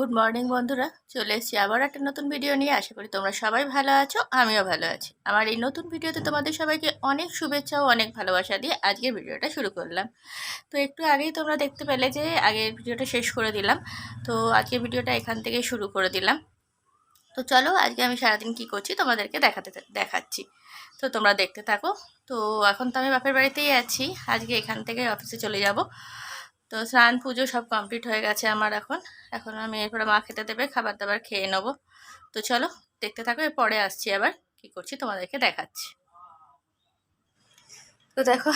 Good morning বন্ধুরা। চলে এসেছি আবার একটা নতুন ভিডিও নিয়ে। আশা করি তোমরা সবাই ভালো আছো, আমিও ভালো আছি। আমার এই নতুন ভিডিওতে তোমাদের সবাইকে অনেক শুভেচ্ছা ও অনেক ভালোবাসা দিয়ে আজকের ভিডিওটা শুরু করলাম। তো একটু আগেই তোমরা দেখতে পেলে যে আগের ভিডিওটা শেষ করে দিলাম। তো আজকের ভিডিওটা এখান থেকে শুরু করে দিলাম। তো চলো আজকে আমি সারাদিন কি করছি তোমাদেরকে দেখাতে দেখাচ্ছি। তো তোমরা দেখতে থাকো। তো এখন তো আমি বাপের বাড়িতেই আছি। আজকে এখান থেকে অফিসে চলে যাব। তো স্নান, পুজো সব কমপ্লিট হয়ে গেছে আমার এখন। এখন আমি এরপরে মা খেতে দেবে, খাবার দাবার খেয়ে নেব। তো চলো, দেখতে থাকো পরে আসছি আবার। কি করছি তোমাদেরকে দেখাচ্ছি। তো দেখো,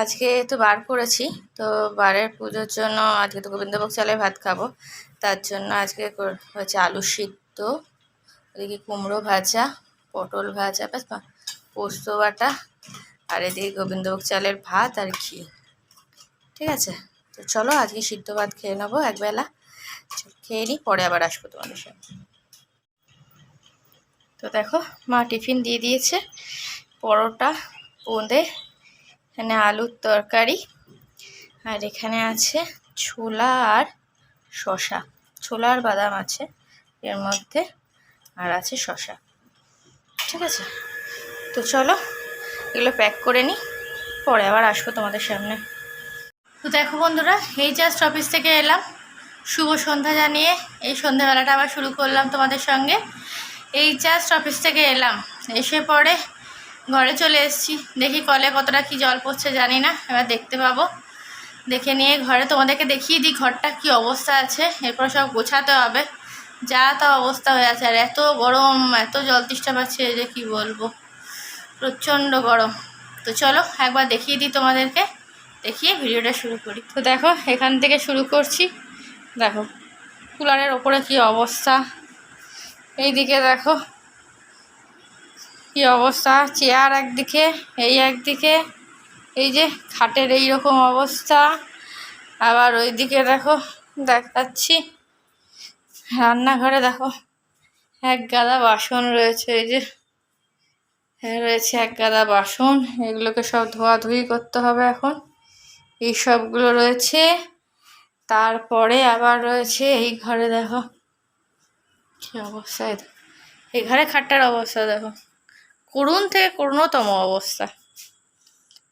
আজকে তো বার করেছি। তো বারের পুজোর জন্য আজকে তো গোবিন্দভোগ চালে ভাত খাব। তার জন্য আজকে হচ্ছে আলু সিদ্ধ, ওদিকে কুমড়ো ভাজা, পটল ভাজা, ব্যাস পোস্ত বাটা, আর এদিকে গোবিন্দভোগ চালের ভাত আর ঘি। ঠিক আছে? তো চলো আজকে সিদ্ধ ভাত খেয়ে নেব একবেলা। খেয়ে নিই, পরে আবার আসব তোমাদের সাথে তো দেখো, মা টিফিন দিয়ে দিয়েছে। পরোটা, বোঁদে, এখানে আলুর তরকারি, আর এখানে আছে ছোলা আর শশা ছোলা আর বাদাম আছে এর মধ্যে, আর আছে শশা ঠিক আছে? তো চলো, এগুলো প্যাক করে নিই, পরে আবার আসব তোমাদের সামনে। তো দেখো বন্ধুরা, এই জাস্ট অফিস থেকে এলাম। শুভ সন্ধ্যা জানিয়ে এই সন্ধ্যাবেলাটা আবার শুরু করলাম তোমাদের সঙ্গে। এই জাস্ট অফিস থেকে এলাম। এসে পরে ঘরে চলে এসেছি। দেখি কলে কতটা কি জল পড়ছে জানি না, এবার দেখতে পাবো। দেখে নিয়ে ঘরে তোমাদেরকে দেখিয়ে দিই ঘরটা কি অবস্থা আছে। এরপর সব গোছাতে হবে। যা তা অবস্থা হয়ে আছে। আর এত গরম, এত জল তৃষ্ঠা পাচ্ছে যে কি বলব। প্রচণ্ড গরম। তো চলো একবার দেখিয়ে দিই তোমাদেরকে। দেখিয়ে ভিডিওটা শুরু করি। তো দেখো, এখান থেকে শুরু করছি। দেখো, কুলারের ওপরে কি অবস্থা? এই দিকে দেখো, কি অবস্থা? চেয়ার একদিকে, এই একদিকে, এই যে খাটের এই রকম অবস্থা। আবার ওই দিকে দেখো, দেখাচ্ছি, রান্নাঘরে দেখো, এক গাদা বাসন রয়েছে, এই যে হ্যাঁ রয়েছে এক গাদা বাসন। এগুলোকে সব ধোয়াধুয়ি করতে হবে এখন। এই সবগুলো রয়েছে। তারপরে আবার রয়েছে এই ঘরে, দেখো। কী অবস্থা এই ঘরে খাটটার অবস্থা, দেখো। করুণ থেকে করুণতম অবস্থা।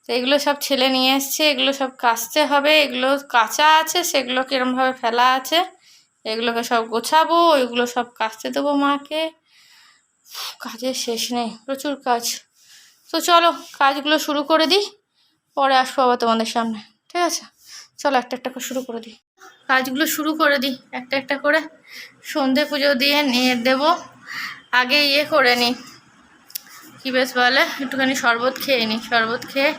তো এগুলো সব ছেলে নিয়ে এসছে, এগুলো সব কাচতে হবে, এগুলো কাঁচা আছে, সেগুলো কীরমভাবে ফেলা আছে, এগুলোকে সব গোছাবো এগুলো সব কাচতে দেবো মাকে। কাজের শেষ নেই, প্রচুর কাজ। তো চলো, কাজগুলো শুরু করে দিই, পরে আসব আবার তোমাদের সামনে। ঠিক আছে? চলো একটা একটা করে শুরু করে দিই। কাজগুলো শুরু করে দিই, একটা একটা করে। সন্ধে পুজো দিয়ে নিয়ে দেবো। আগে ইয়ে করে নিই। কী বেশ বলে? একটুখানি শরবত খেয়ে নিই, শরবত খেয়ে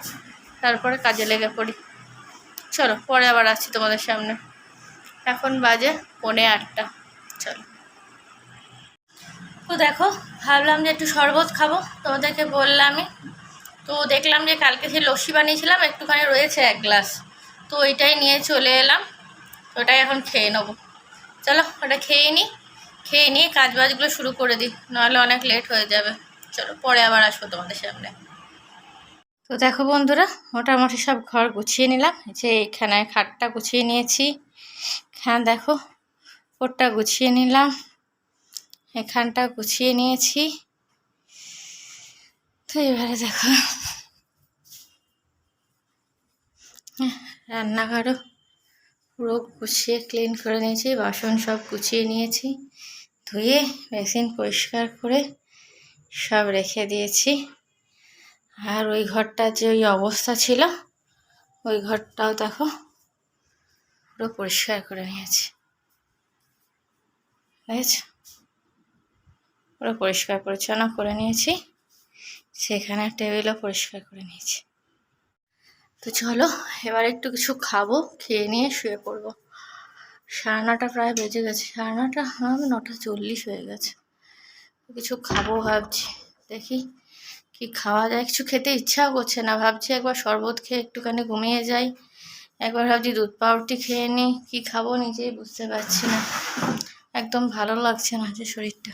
তারপরে কাজে লেগে পড়ি। চলো, পরে আবার আসছি তোমাদের সামনে। এখন বাজে পৌনে আটটা। চলো। তো দেখো, ভাবলাম যে একটু শরবত খাব। তোমাদেরকে বললামই তো দেখলাম যে কালকে সে লস্যি বানিয়েছিলাম, একটুখানি রয়েছে এক গ্লাস। তো ওইটাই নিয়ে চলে এলাম। ওটাই এখন খেয়ে নেব। চলো, ওটা খেয়ে নিই খেয়ে নিয়ে কাজ বাজগুলো শুরু করে দিই, নাহলে অনেক লেট হয়ে যাবে। চলো, পরে আবার আসব তোমাদের সামনে। তো দেখো বন্ধুরা, মোটামুটি সব ঘর গুছিয়ে নিলাম। যে এখানে খাটটা গুছিয়ে নিয়েছি। হ্যাঁ দেখো, ওরটা গুছিয়ে নিলাম। এখানটা গুছিয়ে নিয়েছি। তো এবারে দেখো। রান্নাঘরও পুরো গুছিয়ে ক্লিন করে নিয়েছি, বাসন সব গুছিয়ে নিয়েছি, ধুয়ে বেসিন পরিষ্কার করে সব রেখে দিয়েছি। আর ওই ঘরটা যে ওই অবস্থা ছিল, ওই ঘরটাও দেখো পুরো পরিষ্কার করে নিয়েছি। পুরো পরিষ্কার পরিচ্ছন্ন করে নিয়েছি। সেখানে টেবিলও পরিষ্কার করে নিয়েছি। তো চলো, এবার একটু কিছু খাব, খেয়ে নিয়ে শুয়ে পড়ব। সাড়ে নটা প্রায় বেজে গেছে। সাড়ে নটা আমার নটা চল্লিশ হয়ে গেছে। কিছু খাব ভাবছি, দেখি কি খাওয়া যায়। কিছু খেতে ইচ্ছাও করছে না, ভাবছি একবার শরবত খেয়ে একটুখানি ঘুমিয়ে যাই। একবার ভাবছি দুধ পাউরুটি খেয়ে নিই, কী খাব নিজেই বুঝতে পারছি না। একদম ভালো লাগছে না যে শরীরটা।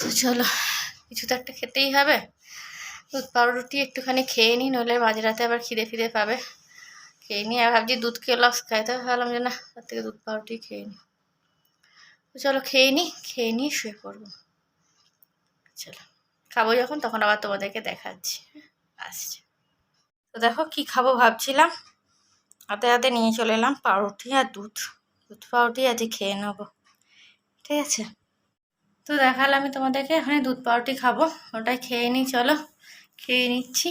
তো চলো, কিছু তো একটা খেতেই হবে। দুধ পাউরুটি একটুখানি খেয়ে নিই নইলে মাঝরাতে আবার খিদে ফিদে পাবে। খেয়ে নিই আর ভাবছি দুধ লক্স খাইতে ভাবলাম যে না, তার থেকে দুধ পাউরুটি খেয়ে নিই তো চলো খেয়ে নিই খেয়ে নিয়ে শুয়ে পড়ব। চলো, খাব যখন, তখন আবার তোমাদেরকে দেখাচ্ছি হ্যাঁ? আসছে। তো দেখো কি খাব ভাবছিলাম, হাতে হাতে নিয়ে চলে এলাম, পাউরুটি আর দুধ। দুধ পাউরুটি আজকে খেয়ে নেব, ঠিক আছে? তো দেখালাম আমি তোমাদেরকে, এখানে দুধ পাউরুটি খাব, ওটাই খেয়ে নিই চলো। খেয়ে নিচ্ছি।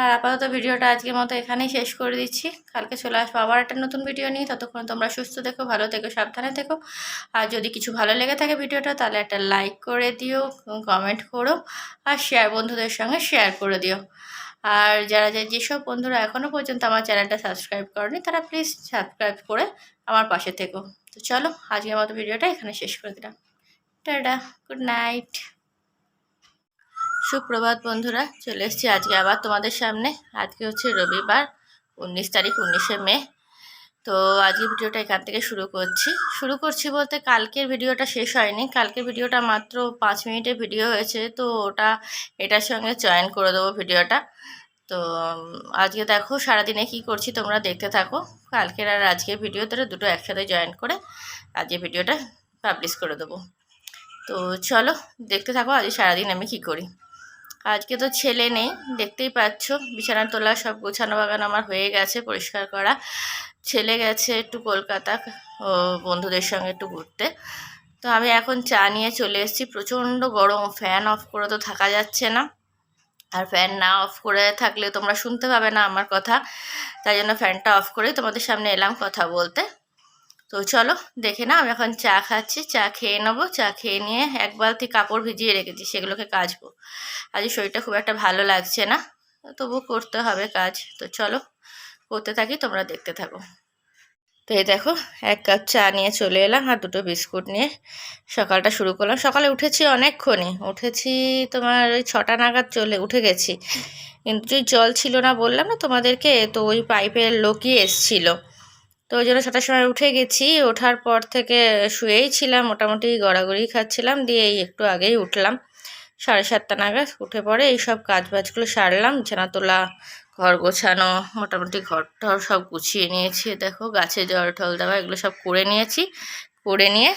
আর আপাতত ভিডিওটা আজকের মতো এখানেই শেষ করে দিচ্ছি। কালকে চলে আসব আবার একটা নতুন ভিডিও নিয়ে। ততক্ষণ তোমরা সুস্থ থেকো, ভালো থেকো, সাবধানে থেকো। আর যদি কিছু ভালো লেগে থাকে ভিডিওটা, তাহলে একটা লাইক করে দিও কমেন্ট করো, আর শেয়ার বন্ধুদের সঙ্গে শেয়ার করে দিও। আর যারা যে যেসব বন্ধুরা এখনও পর্যন্ত আমার চ্যানেলটা সাবস্ক্রাইব করেনি, তারা প্লিজ সাবস্ক্রাইব করে আমার পাশে থেকো। তো চলো, আজকের মতো ভিডিওটা এখানে শেষ করে দিলাম। টাটা গুড নাইট সুপ্রভাত বন্ধুরা, চলে এসেছি আজকে আবার তোমাদের সামনে। আজকে হচ্ছে রবিবার, উনিশ তারিখ, উনিশে মে। তো আজকে ভিডিওটা এখান থেকে শুরু করছি। শুরু করছি বলতে কালকের ভিডিওটা শেষ হয়নি। কালকের ভিডিওটা মাত্র পাঁচ মিনিটের ভিডিও হয়েছে, তো ওটা, এটার সঙ্গে জয়েন করে দেবো ভিডিওটা। তো আজকে দেখো সারাদিনে কি করছি, তোমরা দেখতে থাকো। কালকের আর আজকের ভিডিও ধরে দুটো একসাথে জয়েন করে আজকে ভিডিওটা পাবলিশ করে দেবো। তো চলো, দেখতে থাকো আজকে সারাদিন আমি কি করি। আজকে তো ছেলে নেই, দেখতেই পাচ্ছ। বিছানা তোলা, সব গোছানো বাগান আমার হয়ে গেছে পরিষ্কার করা। ছেলে গেছে একটু কলকাতা বন্ধুদের সঙ্গে একটু ঘুরতে। তো আমি এখন চা নিয়ে চলে এসেছি। প্রচণ্ড গরম ফ্যান অফ করে তো থাকা যাচ্ছে না। আর ফ্যান না অফ করে থাকলে তোমরা শুনতে পাবে না আমার কথা। তাই জন্য ফ্যানটা অফ করে তোমাদের সামনে এলাম কথা বলতে। তো চলো দেখে না আমি এখন চা খাচ্ছি, চা খেয়ে নেব, চা খেয়ে নিয়ে এক বালতি কাপড় ভিজিয়ে রেখেছি, সেগুলোকে কাচবো। আজ শরীরটা খুব একটা ভালো লাগছে না তবু করতে হবে কাজ। তো চলো, করতে থাকি, তোমরা দেখতে থাকো। তো এই দেখো, এক কাপ চা নিয়ে চলে এলাম আর দুটো বিস্কুট নিয়ে সকালটা শুরু করলাম। সকালে উঠেছি অনেকক্ষণই, উঠেছি তোমার ওই ছটা নাগাদ চলে, উঠে গেছি। কিন্তু জল ছিল না বললাম না তোমাদেরকে, তো ওই পাইপের লোকই এসছিলো। তো ওই জন্য ছটার সময় উঠে গেছি। ওঠার পর থেকে শুয়েই ছিলাম, মোটামুটি গড়াগড়ি খাচ্ছিলাম দিয়ে এই একটু আগেই উঠলাম। সাড়ে সাতটা নাগাদ উঠে পরে এই সব কাজ বাজগুলো সারলাম বিছানা তোলা ঘর গোছানো, মোটামুটি ঘর টর সব গুছিয়ে নিয়েছি। দেখো, গাছে জল টল দেওয়া, এগুলো সব করে নিয়েছি। করে নিয়ে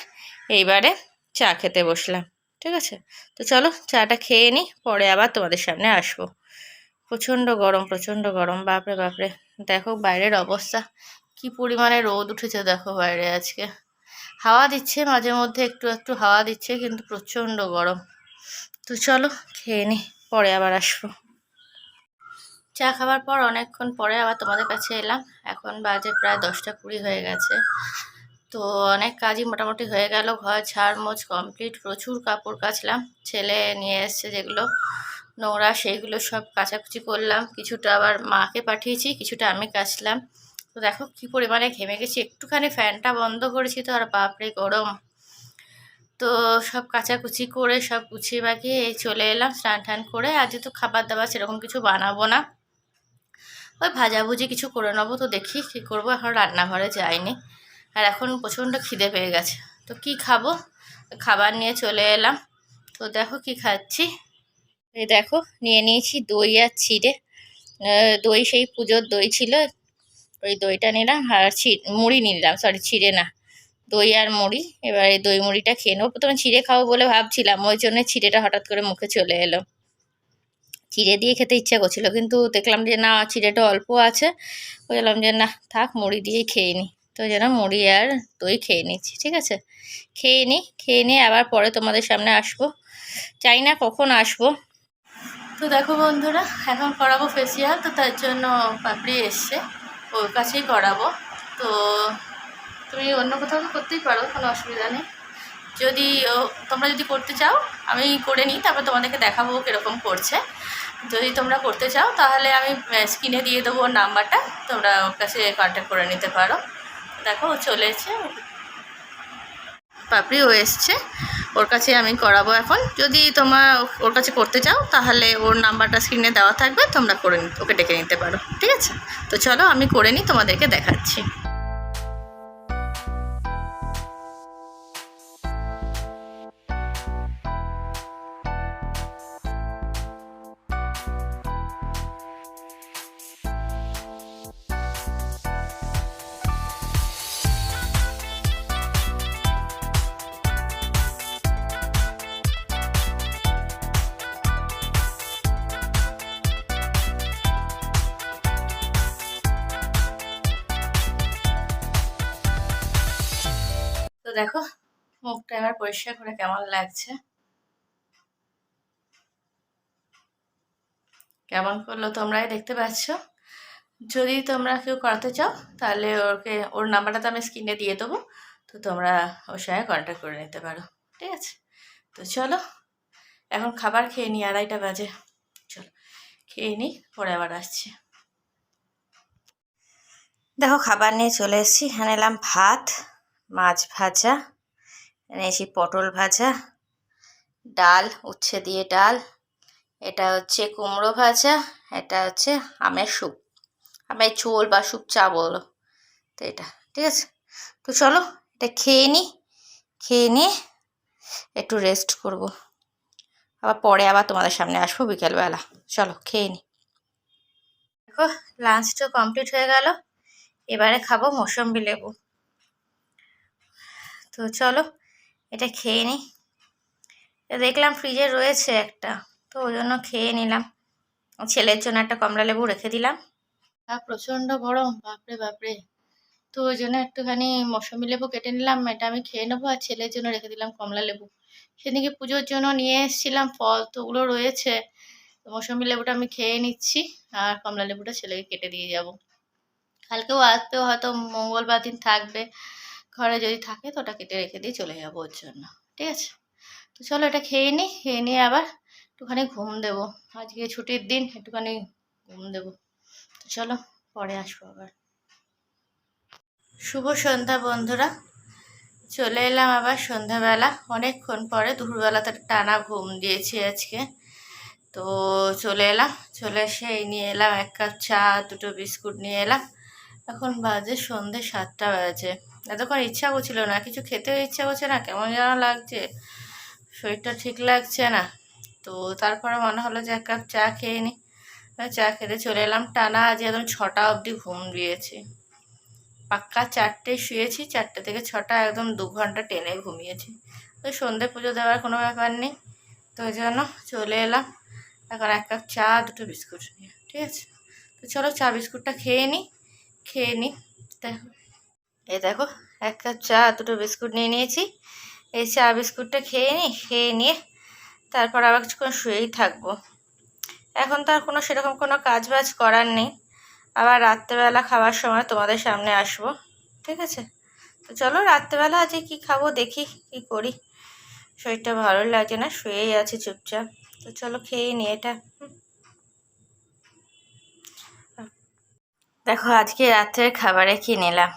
এইবারে চা খেতে বসলাম, ঠিক আছে? তো চলো, চাটা খেয়ে নিই পরে আবার তোমাদের সামনে আসব। প্রচণ্ড গরম প্রচণ্ড গরম, বাপরে বাপরে। দেখো, বাইরের অবস্থা। কি পরিমাণে রোদ উঠেছে দেখো বাইরে আজকে। হাওয়া দিচ্ছে, মাঝে মধ্যে একটু একটু হাওয়া দিচ্ছে, কিন্তু প্রচণ্ড গরম। তো চলো, খেয়ে নি, পরে আবার আসব। চা খাবার পর অনেকক্ষণ পরে আবার তোমাদের কাছে এলাম। এখন বাজে প্রায় দশটা কুড়ি হয়ে গেছে। তো অনেক কাজই মোটামুটি হয়ে গেল, ঘর ঝাড় মোছ কমপ্লিট, প্রচুর কাপড় কাচলাম, ছেলে নিয়ে এসছে যেগুলো, নোংরা সেইগুলো সব কাচাকুচি করলাম। কিছুটা আবার মাকে পাঠিয়েছি, কিছুটা আমি কাচলাম। তো দেখো কি পরিমাণে ঘেমে গেছি। একটুখানি ফ্যানটা বন্ধ করেছি তো, আর বাপরে গরম। তো সব কাচাকুচি করে, সব গুছিয়ে বাগিয়ে চলে এলাম স্নান টান করে। আজ তো খাবার দাবার সেরকম কিছু বানাবো না, ওই ভাজাভুজি কিছু করে নেব। তো দেখি কী করব, এখন রান্নাঘরে যাইনি। আর এখন প্রচণ্ড খিদে পেয়ে গেছে। তো কি খাব? খাবার নিয়ে চলে এলাম। তো দেখো কি খাচ্ছি। এই দেখো, নিয়ে নিয়েছি দই আর চিড়ে দই সেই পুজোর দই ছিল। ওই দইটা নিলাম আর মুড়ি নিলাম সরি ছিঁড়ে না। দই আর মুড়ি, এবার এই দই মুড়িটা খেয়ে নেব। প্রথমে ছিঁড়ে খাব বলে ভাবছিলাম, ওই জন্য ছিঁড়েটা হঠাৎ করে মুখে চলে এলো। চিড়ে দিয়ে খেতে ইচ্ছা করছিল, কিন্তু দেখলাম যে না চিড়েটা অল্প আছে। বললাম যে না, থাক, মুড়ি দিয়েই খেয়ে নিই তো যেন মুড়ি আর দই খেয়ে নিচ্ছি, ঠিক আছে? খেয়ে নিই খেয়ে নিয়ে আবার পরে তোমাদের সামনে আসব। চাই না কখন আসব। তো দেখো বন্ধুরা, এখন করাবো ফেসিয়াল তো তার জন্য পাপড়ি এসছে। ওর কাছেই করাবো। তো তুমি অন্য কোথাও তো করতেই পারো, কোনো অসুবিধা নেই। যদি তোমরা যদি করতে চাও, আমি করে নিই, তারপর তোমাদেরকে দেখাবো কীরকম করছে। যদি তোমরা করতে চাও, তাহলে আমি স্ক্রিনে দিয়ে দেবো নাম্বারটা, তোমরা ওর কাছে কন্ট্যাক্ট করে নিতে পারো। দেখো ও চলে ও এসছে। ওর কাছে আমি করাবো এখন। যদি তোমার ওর কাছে করতে চাও, তাহলে ওর নাম্বারটা স্ক্রিনে দেওয়া থাকবে, তোমরা করে ওকে ডেকে নিতে পারো। ঠিক আছে? তো চলো আমি করে নিই তোমাদেরকে দেখাচ্ছি। দেখো মুখটা এবার পরিষ্কার করে কেমন লাগছে? কেমন করল তোমরাই দেখতে পাচ্ছ? যদি তোমরা কেউ করাতে চাও, তাহলে ওকে, ওর নাম্বারটা তো আমি স্ক্রিনে দিয়ে দেবো, তো তোমরা ওর সঙ্গে কন্ট্যাক্ট করে নিতে পারো, ঠিক আছে? তো চলো, এখন খাবার খেয়ে নিই, আড়াইটা বাজে। চলো, খেয়ে নিই, পরে আবার আসছি। দেখো, খাবার নিয়ে চলে এসেছি, এখানে এলাম ভাত। মাছ ভাজা এনেছি পটল ভাজা, ডাল, উচ্ছে দিয়ে ডাল, এটা হচ্ছে কুমড়ো ভাজা, এটা হচ্ছে আমের স্যুপ, আমের ঝোল বা স্যুপ চা বলো, তো এটা, ঠিক আছে? তো চলো, এটা খেয়ে নিই খেয়ে নিয়ে একটু রেস্ট করব। আবার পরে আবার তোমাদের সামনে আসব বিকেলবেলা, চলো, খেয়ে নিই দেখো লাঞ্চটা কমপ্লিট হয়ে গেল, এবারে খাব মৌসম্বি লেবু। তো চলো, এটা খেয়ে নিই। দেখলাম ফ্রিজে রয়েছে একটা, তো ওই জন্য খেয়ে নিলাম। ছেলের জন্য একটা কমলা লেবু রেখে দিলাম। আর প্রচণ্ড গরম, বাপরে বাপরে। তো ওই জন্য একটুখানি মৌসুমি লেবু কেটে নিলাম, এটা আমি খেয়ে নেব আর ছেলের জন্য রেখে দিলাম কমলা লেবু। সেদিকে পুজোর জন্য নিয়ে এসেছিলাম, ফল তো ওগুলো রয়েছে। মৌসুমি লেবুটা আমি খেয়ে নিচ্ছি, আর কমলা লেবুটা ছেলেকে কেটে দিয়ে যাব। কালকেও আসতেও হয়তো মঙ্গলবার দিন থাকবে। ঘরে যদি থাকে তো ওটা কেটে রেখে দিয়ে চলে যাব ওর জন্য। ঠিক আছে? তো চলো এটা খেয়ে নিই খেয়ে নিয়ে আবার একটুখানি ঘুম দেবো। আজকে ছুটির দিন, একটুখানি ঘুম দেবো। তো চলো, পরে আসব আবার। শুভ সন্ধ্যা বন্ধুরা। চলে এলাম আবার সন্ধ্যাবেলা। অনেকক্ষণ পরে দুপুরবেলাতে টানা ঘুম দিয়েছি আজকে। তো চলে এলাম, চলে এসে এই নিয়ে এলাম এক কাপ চা, দুটো বিস্কুট নিয়ে এলাম। এখন বাজে সন্ধে সাতটা বাজে। এতক্ষণ ইচ্ছা করছিল না, কিছু খেতেও ইচ্ছা করছে না, কেমন যেন লাগছে। শরীরটা ঠিক লাগছে না। তো তারপরে মনে হলো যে এক কাপ চা খেয়ে নিই চা খেতে চলে এলাম। টানা আজ একদম ছটা অবধি ঘুম দিয়েছি। পাক্কা চারটে শুয়েছি, চারটে থেকে ছটা একদম দু ঘণ্টা টেনে ঘুমিয়েছি। তো সন্ধে পুজো দেওয়ার কোনো ব্যাপার নেই। তো ওই জন্য চলে এলাম। এখন এক কাপ চা, দুটো বিস্কুট নিয়ে, ঠিক আছে? তো চলো চা, বিস্কুটটা খেয়ে নিই খেয়ে নিই দেখো এই দেখো, এক কাপ চা, দুটো বিস্কুট নিয়ে নিয়েছি। এই চা, বিস্কুটটা খেয়ে নিই খেয়ে নিয়ে তারপর আবার কিছুক্ষণ শুয়েই থাকব। এখন তো আর কোনো সেরকম কোনো কাজ বাজ করার নেই। আবার রাত্রেবেলা খাওয়ার সময় তোমাদের সামনে আসব, ঠিক আছে? তো চলো রাত্রেবেলা আজকে কি খাব দেখি, কি করি। শরীরটা ভালো লাগে না, শুয়েই আছে চুপচাপ। তো চলো খেয়ে নিই এটা। দেখো, আজকে রাত্রের খাবারে কি নিলাম?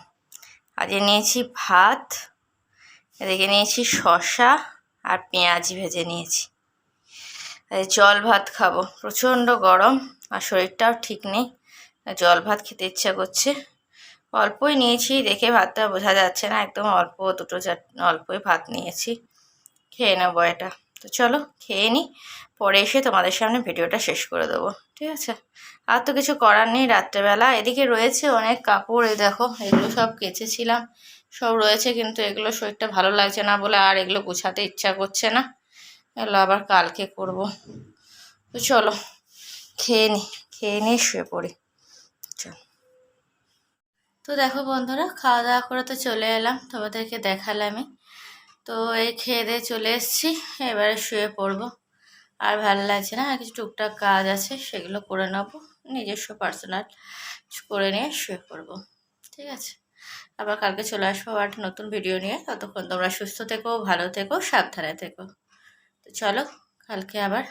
আজকে নিয়েছি ভাত, এদিকে নিয়েছি শশা আর পেঁয়াজি ভেজে নিয়েছি। জল ভাত খাব। প্রচণ্ড গরম আর শরীরটাও ঠিক নেই জল ভাত খেতে ইচ্ছা করছে। অল্পই নিয়েছি, দেখে ভাতটা বোঝা যাচ্ছে না, একদম অল্প, দুটো চার, অল্পই ভাত নিয়েছি। খেয়ে নেব এটা। তো চলো খেয়ে নিই পরে এসে তোমাদের সামনে ভিডিওটা শেষ করে দেবো, ঠিক আছে? আর তো কিছু করার নেই রাত্রেবেলা, এদিকে রয়েছে অনেক কাপড় দেখো, এগুলো সব কেচেছিলাম, সব রয়েছে কিন্তু এগুলো শরীরটা ভালো লাগছে না বলে আর এগুলো গুছাতে ইচ্ছা করছে না, এগুলো আবার কালকে করব। তো চলো, খেয়ে নিই খেয়ে নিয়ে শুয়ে পড়ি তো দেখো বন্ধুরা, খাওয়া দাওয়া করে তো চলে এলাম, তোমাদেরকে দেখালামই। তো এই খেয়ে দিয়ে চলে এসেছি, এবারে শুয়ে পড়ব। আর ভালো লাগছে না আর কিছু টুকটাক কাজ আছে, সেগুলো করে নেব, নিজস্ব পার্সোনাল করে নিয়ে শুয়ে পড়ব, ঠিক আছে? আবার কালকে চলে আসব আবার নতুন ভিডিও নিয়ে, ততক্ষণ তোমরা সুস্থ থেকো, ভালো থেকো, সাবধানে থেকো। তো চলো, কালকে আবার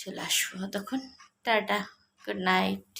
চলে আসব, ততক্ষণ, টাটা গুড নাইট